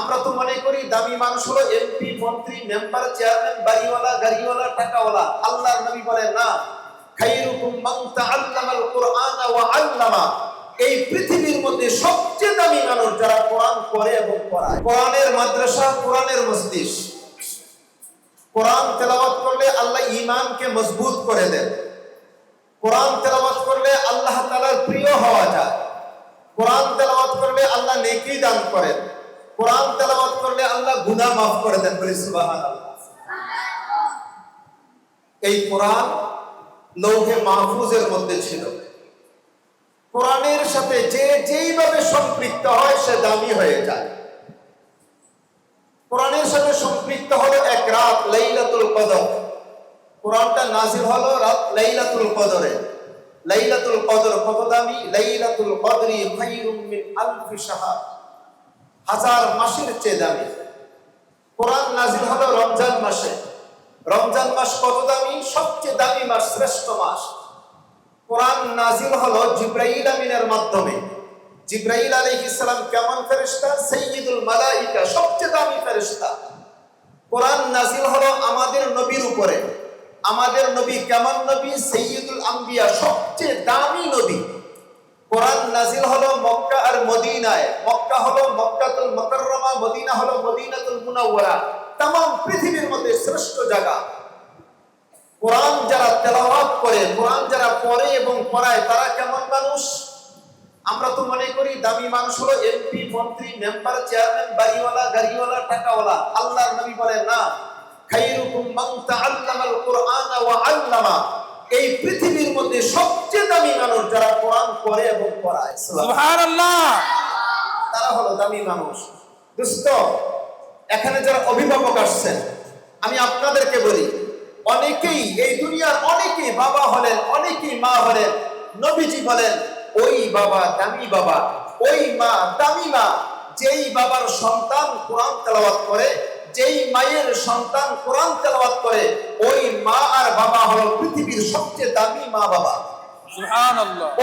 আমরা তো মনে করি দামি মানুষ হলো এমপি মন্ত্রী মেম্বার চেয়ারম্যান বাড়িওয়ালা, গাড়িওয়ালা, টাকাওয়ালা। আল্লাহর নবী বলেন, না খাইরুকুম ওয়া আল্লামা। এই পৃথিবীর মধ্যে সবচেয়ে দামি মানুষ যারা কোরআন এবং পড়ায়, কোরআনের মাদ্রাসা, কোরআনের মসজিদ। কোরআন তেলাওয়াত করলে আল্লাহ ঈমানকে মজবুত করে দেন। কোরআন তেলাওয়াত করলে আল্লাহ তাআলার প্রিয় হওয়া যায়। কোরআন তেলাওয়াত করলে আল্লাহ নেকি দান করেন। কোরআন তেলাওয়াত করলে আল্লাহ গুনাহ মাফ করে দেন, বলি সুবহানাল্লাহ। এই কোরআন লৌহে মাহফুজের মধ্যে ছিল। কোরআনের সাথে যে যেইভাবে সম্পৃক্ত হয়, সে দামি হয়ে যায়। কোরআনের সাথে সম্পৃক্ত হলো এক রাত লাইলাতুল কদর। কোরআনটা নাজিল হলো রাত লাইলাতুল কদরে। লাইলাতুল কদর কত দামি? লাইলাতুল কদরি খায়রুম মিন আলফি শাহর। হাজার মাসের চেয়ে দামি। কোরআন নাজিল হলো রমজান মাসে। রমজান মাস কত দামি? সবচেয়ে দামি মাস, শ্রেষ্ঠ মাস। কোরআন নাজিল হলো জিব্রাইল আমিনের মাধ্যমে। জিব্রাইল আলাইহিস সালাম কেমন ফেরেশতা? সাইয়্যিদুল মালাইকা, সবচেয়ে দামি ফেরেশতা। কোরআন নাজিল হলো আমাদের নবীর উপরে। আমাদের নবী কেমন নবী? সাইয়্যিদুল আম্বিয়া, সবচেয়ে দামি নবী। কোরআন নাজিল হলো মক্কা আর মদিনায়। মক্কা হলো মক্কাতুল মকরমা মদিনা হলো মদিনাতুল মুনাওয়ারা। তাম পৃথিবীর মধ্যে শ্রেষ্ঠ জায়গা। কোরআন যারা তেলাওয়াত করে, কোরআন যারা পড়ে এবং পড়ায়, তারা কেমন মানুষ? আমরা তো মনে করি দামি মানুষ হলো এমপি মন্ত্রী, মেম্বার, চেয়ারম্যান, বাড়িওয়ালা, গাড়িওয়ালা, টাকাওয়ালা। আল্লাহর নবী বলেন, না, খাইরুকুম মান তাআল্লামাল কোরআন ওয়া আল্লামা। এই পৃথিবীর মধ্যে সবচেয়ে দামি মানুষ যারা কোরআন করে এবং পড়ায় সুবহানাল্লাহ। তারা হলো দামি মানুষ। দোস্ত এখানে যারা অভিভাবক আসছেন আমি আপনাদেরকে বলি অনেকেই এই দুনিয়ার অনেকেই বাবা হলেন অনেকেই মা হলেন নবীজি বলেন ওই বাবা দামি বাবা ওই মা দামি মা যেই বাবার সন্তান কোরআন তেলাওয়াত করে যেই মায়ের সন্তান কোরআন তেলাওয়াত করে ওই মা আর বাবা হলো পৃথিবীর সবচেয়ে দামি মা বাবা।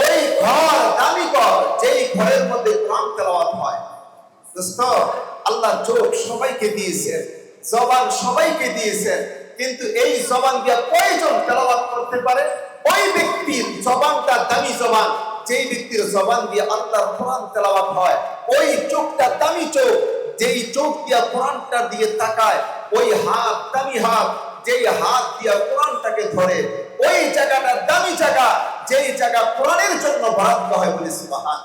ওই ঘর দামি ঘর যেই ঘরের মধ্যে কোরআন তেলাওয়াত হয়। আল্লাহ চোখ সবাইকে দিয়েছেন জবান সবাইকে দিয়েছেন কিন্তু এই জবান দিয়ে কয়জন তেলাওয়াত করতে পারে? ওই ব্যক্তির জবানটা দামি জবান যেই ব্যক্তির জবান দিয়ে আল্লাহর কোরআন তেলাওয়াত হয় ওই চোখটা দামি চোখ যেই চোখ দিয়া কোরআনটার দিকে তাকায় ওই হাত দামি হাত যেই হাত দিয়া কোরআনটাকে ধরে। ওই জায়গাটা দামি জায়গা যেই জায়গা কোরআনের জন্য বরাদ্দ হয় বলে সুবহান